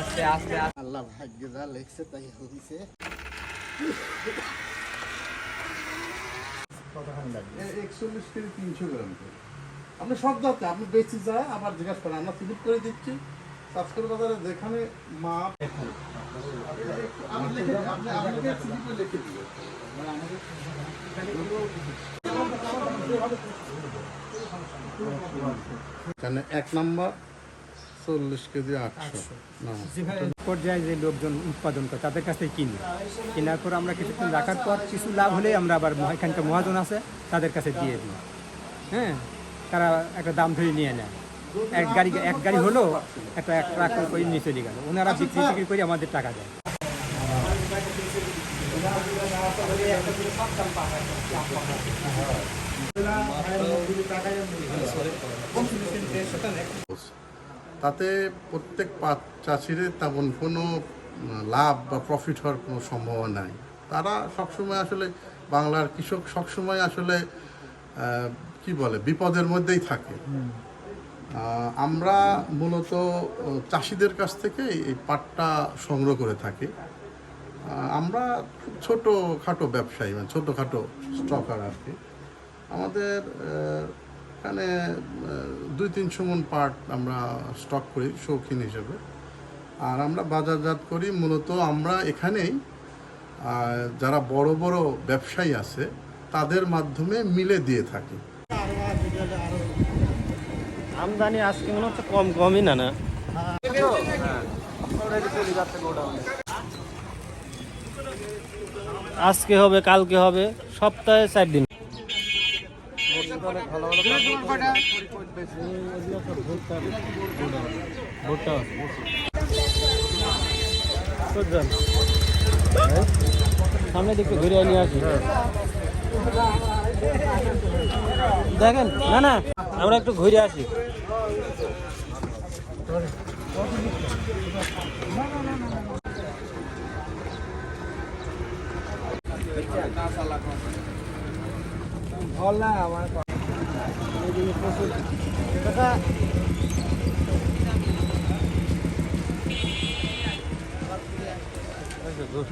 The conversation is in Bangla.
আস্তে আস্তে আল্লাহ ভাগ্যে যা লেখছে তাই হয়েছে একচল্লিশ কেজি তিনশো গ্রাম করে। আপনি সব যাতে আপনি বেশি যায় আবার জিজ্ঞাসা করেন আমরা সিভিট করে দিচ্ছি। চাষকর বাজারে যেখানে লিখে এখানে এক নাম্বার চল্লিশ কেজি আটশো। পর্যায়ে যে লোকজন উৎপাদন করে তাদের কাছ থেকে কিনি। কেনার পর আমরা কিছুক্ষণ রাখার পর কিছু লাভ হলে আমরা আবার এখানকার মহাজন আছে তাদের কাছে দিয়ে দিই। হ্যাঁ? তারা একটা দাম ধরে নিয়ে নেয়। এক গাড়ি এক গাড়ি হলো একটা এক ট্রাক করে নিয়ে চলে গেল। ওনারা বিক্রি টিক্রি করে আমাদের টাকা দেয়। তাতে প্রত্যেক চাষিরে তেমন কোনো লাভ বা প্রফিট হওয়ার কোনো সম্ভাবনা নাই। তারা সবসময় আসলে বাংলার কৃষক সবসময় আসলে কি বলে, বিপদের মধ্যেই থাকে। আমরা মূলত চাষিদের কাছ থেকে এই পাটটা সংগ্রহ করে থাকি। আমরা খুব ছোটো খাটো ব্যবসায়ী মানে ছোটোখাটো স্টকার আর কি। আমাদের এখানে দুই তিনশো মন পাট আমরা স্টক করি, শৌখিন হিসেবে। আর আমরা বাজারজাত করি, মূলত আমরা এখানেই যারা বড় বড় ব্যবসায়ী আছে, তাদের মাধ্যমে মিলে দিয়ে থাকি। আমদানি আজকে মনে হচ্ছে কম, কমই না না? আজকে হবে, কালকে হবে, সপ্তাহে চার দিন। থেকে অনেক সামনে দেখতে ঘুরে নিয়ে আসি। দেখেন না না আমরা একটু ঘুরে আসি। ভালো না আমার That's a good.